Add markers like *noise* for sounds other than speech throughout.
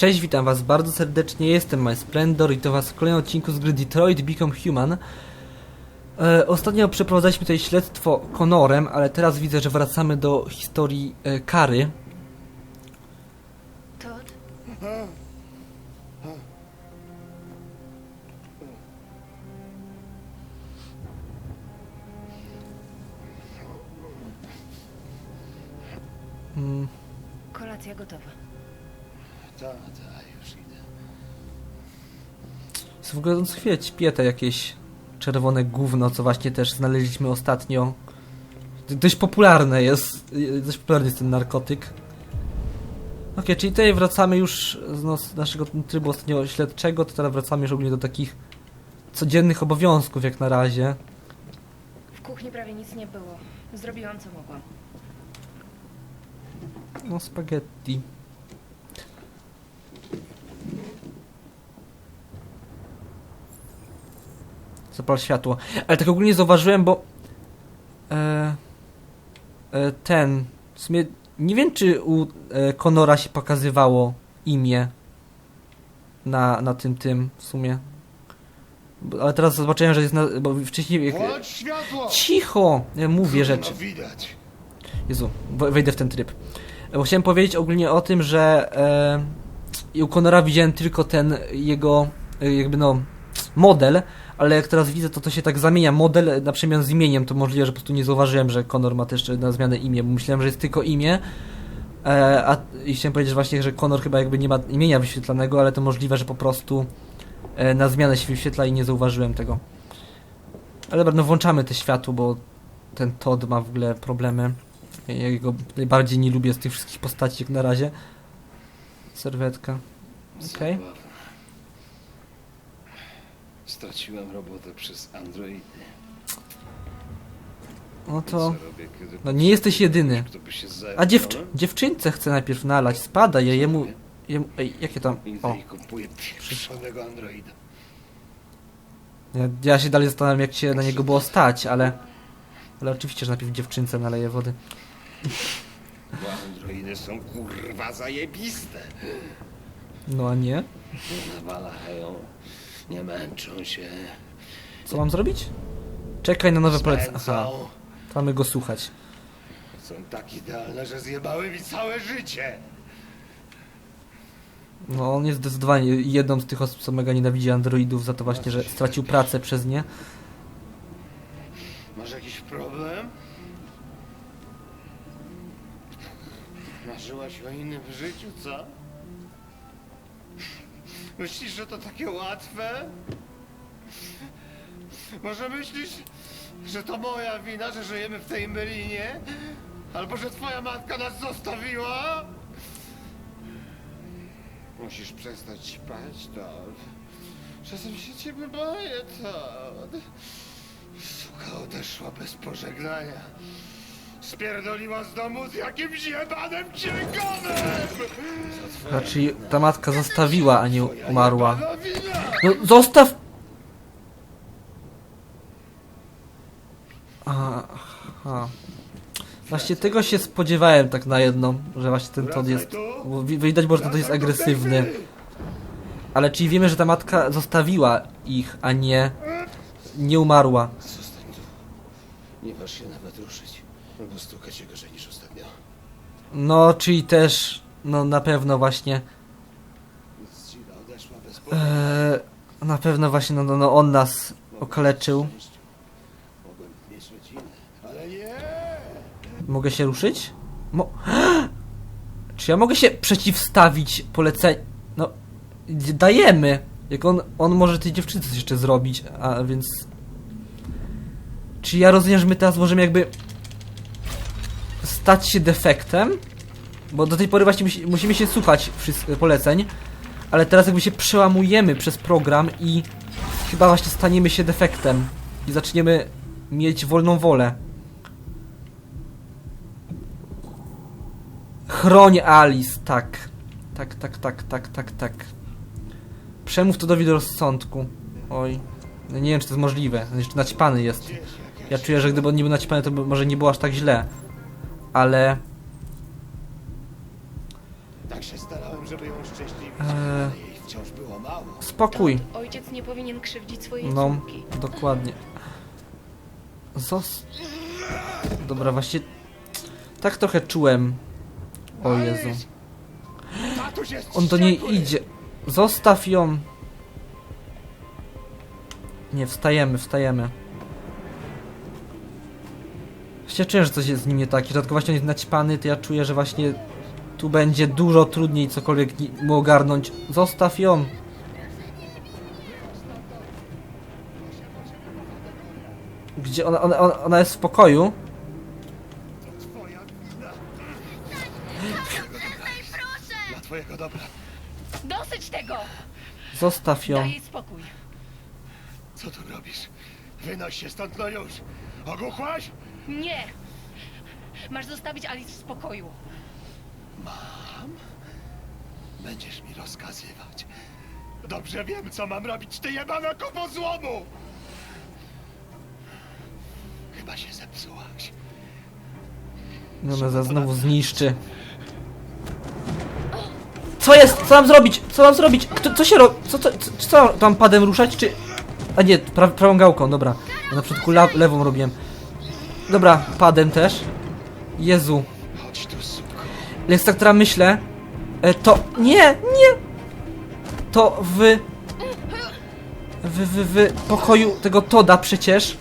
Cześć, witam was bardzo serdecznie, jestem My Splendor i to was w kolejnym odcinku z gry Detroit Become Human. E, ostatnio przeprowadzaliśmy tutaj śledztwo Conorem, ale teraz widzę, że wracamy do historii e, Kary. Todd? Mm, Kolacja gotowa. Tak, tak, już idę. jest w ogóle on pieta jakieś czerwone gówno, co właśnie też znaleźliśmy ostatnio. Dość popularne jest, e, dość popularny jest ten narkotyk. Okej, czyli tutaj wracamy już z, z naszego trybu ostatnio śledczego, to teraz wracamy już ogólnie do takich codziennych obowiązków jak na razie. W kuchni prawie nic nie było. Zrobiłam co mogłam. No, spaghetti. Zapal światło. Ale tak ogólnie zauważyłem, bo e, e, ten, w sumie nie wiem czy u e, Conora się pokazywało imię na, na tym tym w sumie. Bo, ale teraz zobaczyłem, że jest na, bo wcześniej jak! Cicho! Ja mówię rzeczy. Jezu, we- wejdę w ten tryb. Bo chciałem powiedzieć ogólnie o tym, że e, u Conora widziałem tylko ten jego, e, jakby no, model, ale jak teraz widzę, to to się tak zamienia model na przemian z imieniem, to możliwe, że po prostu nie zauważyłem, że Conor ma też na zmianę imię, bo myślałem, że jest tylko imię, e, a i chciałem powiedzieć właśnie, że Conor chyba jakby nie ma imienia wyświetlanego, ale to możliwe, że po prostu e, na zmianę się wyświetla i nie zauważyłem tego. Ale dobra, no włączamy te światło, bo ten Todd ma w ogóle problemy. Ja go najbardziej nie lubię z tych wszystkich postaci jak na razie. Serwetka. Okej. Zabawne. Straciłem robotę przez androidy. No Co to... robię, kiedy No nie jesteś jedyny. Kto by się zajął? A dziewczy dziewczynce chcę najpierw nalać. Spada je jemu... jemu ej, jakie tam... O. I kupuję pieprzonego androida. Ja, ja się dalej zastanawiam jak się na niego było stać, ale... Ale oczywiście, że najpierw dziewczynce naleję wody. Bo androidy są kurwa zajebiste. No a nie? Nawalają, nie męczą się. Co mam zrobić? Czekaj na nowe polecenia. Aha, spędzą. mamy go słuchać. Są tak idealne, że zjebały mi całe życie. No on jest zdecydowanie jedną z tych osób, co mega nienawidzi androidów za to właśnie, że stracił pracę przez nie. Masz jakiś problem? Marzyłaś o innym życiu, co? Myślisz, że to takie łatwe? Może myślisz, że to moja wina, że żyjemy w tej mylinie? Albo że twoja matka nas zostawiła? Musisz przestać śpać, Todd. Czasem się ciebie boję, Todd. Suka odeszła bez pożegnania. Spierdoliła z domu z jakimś jebanym księgowym! Raczej ta matka zostawiła, a nie umarła. No zostaw! Aha. Właśnie tego się spodziewałem tak na jedno, że właśnie ten Todd jest... bo wi- Widać było, że ten Todd jest agresywny. Ale czyli wiemy, że ta matka zostawiła ich, a nie... Nie umarła. Zostań tu. Nie waż się nawet ruszyć. Bo stukać się gorzej niż ostatnio. No, czyli też... No na pewno właśnie... Odeszła bez. Eee, na pewno właśnie no, no, no on nas okaleczył. Mogłem mieć rodzinę, ale nie! Mogę się ruszyć? Mo *gasps* Czy ja mogę się przeciwstawić poleceniu? No, d- dajemy. Jak on, on może tej dziewczyny coś jeszcze zrobić, a więc... Czy ja rozumiem, że my teraz możemy jakby stać się defektem? Bo do tej pory właśnie musi, musimy się słuchać poleceń, ale teraz jakby się przełamujemy przez program i chyba właśnie staniemy się defektem i zaczniemy mieć wolną wolę. Chroń Alice, tak. Tak, tak, tak, tak, tak, tak. Przemów to do rozsądku. Oj. No nie wiem, czy to jest możliwe. Jeszcze naćpany jest. Ja czuję, że gdyby on nie był naćpany, to by może nie było aż tak źle. Ale... Tak się starałem, żeby ją szczęśliwić, Eee. ale jej wciąż było mało. Spokój. Ojciec nie powinien krzywdzić swojej No, córki. dokładnie. Zos... Dobra, właśnie... Tak trochę czułem. O Jezu. Alice! Tatuś jest On do niej wściekły! idzie. Zostaw ją. Nie, wstajemy, wstajemy. Właśnie czuję, że coś jest z nim nie tak. I dlatego właśnie on jest naćpany, to ja czuję, że właśnie tu będzie dużo trudniej cokolwiek mu ogarnąć. Zostaw ją. Gdzie ona, ona, ona, jest w pokoju? Twojego dobra. Dosyć tego! Zostaw ją. Daj jej spokój. Co tu robisz? Wynoś się stąd, no już! Ogłuchłaś? Nie! Masz zostawić Alice w spokoju. Będziesz mi rozkazywać. Dobrze wiem, co mam robić, ty jebana kopo złomu! Chyba się zepsułaś. No, ona za znowu zniszczy. Co jest? Co mam zrobić? Co mam zrobić? Kto, co się robi? Co, co, co, co tam padem ruszać, czy... A nie, pra, prawą gałką, dobra. Ja na początku la, lewą robiłem. Dobra, padem też. Jezu. Więc tak teraz myślę... E, to... Nie, nie! To w... W, w, w pokoju tego Toda przecież...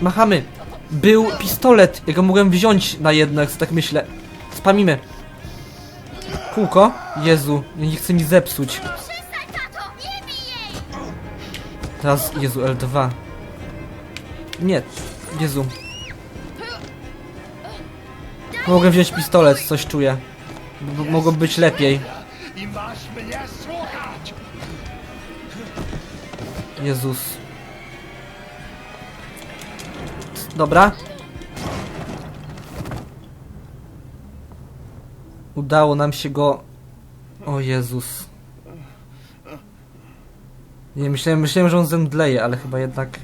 Machamy. Był pistolet. Ja go mogłem wziąć na jedno, jak tak myślę. Spamimy. Kółko? Jezu, nie chce mi zepsuć. Teraz, Jezu, L2. Nie, Jezu. Mogłem wziąć pistolet, coś czuję. B- Mogło być lepiej. Jezus. Dobra. Udało nam się go... O Jezus. Nie, myślałem, myślałem, że on zemdleje, ale chyba jednak...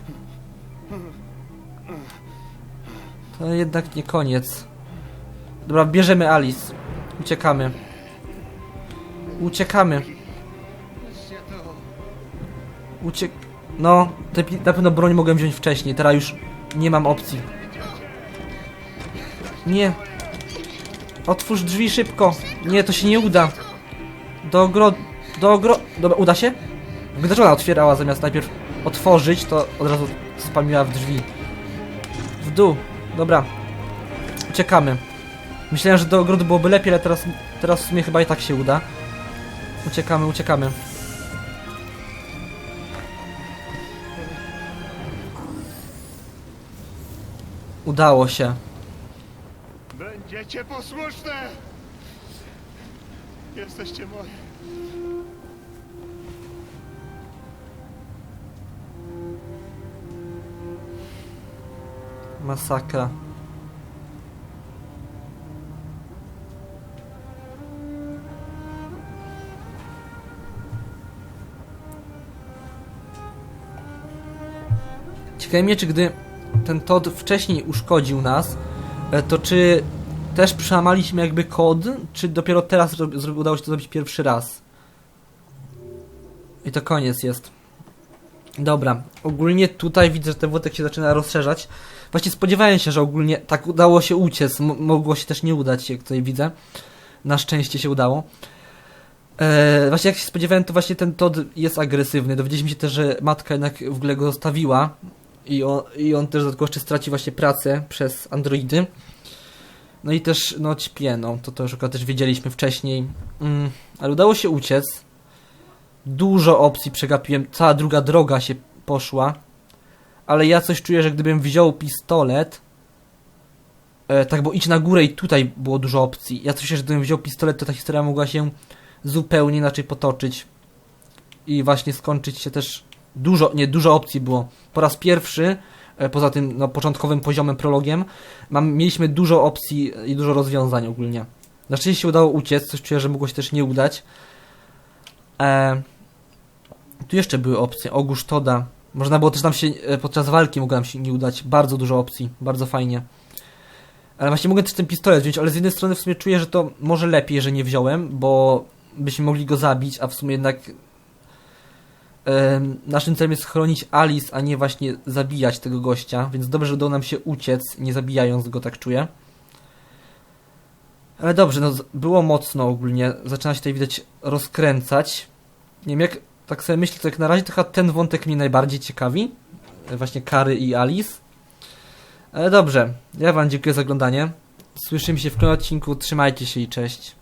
To jednak nie koniec. Dobra, bierzemy Alice. Uciekamy. Uciekamy. Uciek... No, te, na pewno broń mogłem wziąć wcześniej, teraz już nie mam opcji. Nie. Otwórz drzwi szybko. Nie, to się nie uda. Do ogrodu... Do ogro... Dobra, uda się? Gdyż ona otwierała zamiast najpierw otworzyć, to od razu spamiła w drzwi. W dół. Dobra. Uciekamy. Myślałem, że do ogrodu byłoby lepiej, ale teraz, teraz w sumie chyba i tak się uda. Uciekamy, uciekamy. Udało się. Będziecie posłuszne! Jesteście moje. Masakra. Ciekawe mnie, czy gdy ten Todd wcześniej uszkodził nas, e, to czy też przełamaliśmy jakby kod, czy dopiero teraz udało się to zrobić pierwszy raz? I to koniec jest. Dobra, ogólnie tutaj widzę, że ten wątek się zaczyna rozszerzać. Właśnie spodziewałem się, że ogólnie tak udało się uciec. M mogło się też nie udać, jak tutaj widzę. Na szczęście się udało. Eee, właśnie jak się spodziewałem, to właśnie ten Todd jest agresywny. Dowiedzieliśmy się też, że matka jednak w ogóle go zostawiła. I on, I on też dodatkowo jeszcze straci właśnie pracę przez androidy. No i też, no ćpie, no. To, to już akurat też wiedzieliśmy wcześniej. Mm, ale udało się uciec. Dużo opcji przegapiłem. Cała druga droga się poszła ale ja coś czuję, że gdybym wziął pistolet, e, tak, bo idź na górę i tutaj było dużo opcji. Ja coś czuję, że gdybym wziął pistolet, to ta historia mogła się zupełnie inaczej potoczyć i właśnie skończyć się też dużo, nie, dużo opcji było. Po raz pierwszy, e, poza tym no, początkowym poziomem, prologiem, mam, mieliśmy dużo opcji i dużo rozwiązań ogólnie. Na szczęście się udało uciec, coś czuję, że mogło się też nie udać. E, tu jeszcze były opcje. Ogórz Toda. Można było też nam się e, podczas walki mogło nam się nie udać. Bardzo dużo opcji. Bardzo fajnie. Ale właśnie mogę też ten pistolet wziąć, ale z jednej strony w sumie czuję, że to może lepiej, że nie wziąłem, bo byśmy mogli go zabić, a w sumie jednak naszym celem jest chronić Alice, a nie właśnie zabijać tego gościa, więc dobrze, że udało nam się uciec, nie zabijając go, tak czuję. Ale dobrze, no było mocno ogólnie, zaczyna się tutaj widać rozkręcać. Nie wiem, jak tak sobie myślę, to jak na razie to chyba ten wątek mnie najbardziej ciekawi. E, Właśnie Kary i Alice. Ale dobrze, ja wam dziękuję za oglądanie. Słyszymy się w kolejnym odcinku, trzymajcie się i cześć.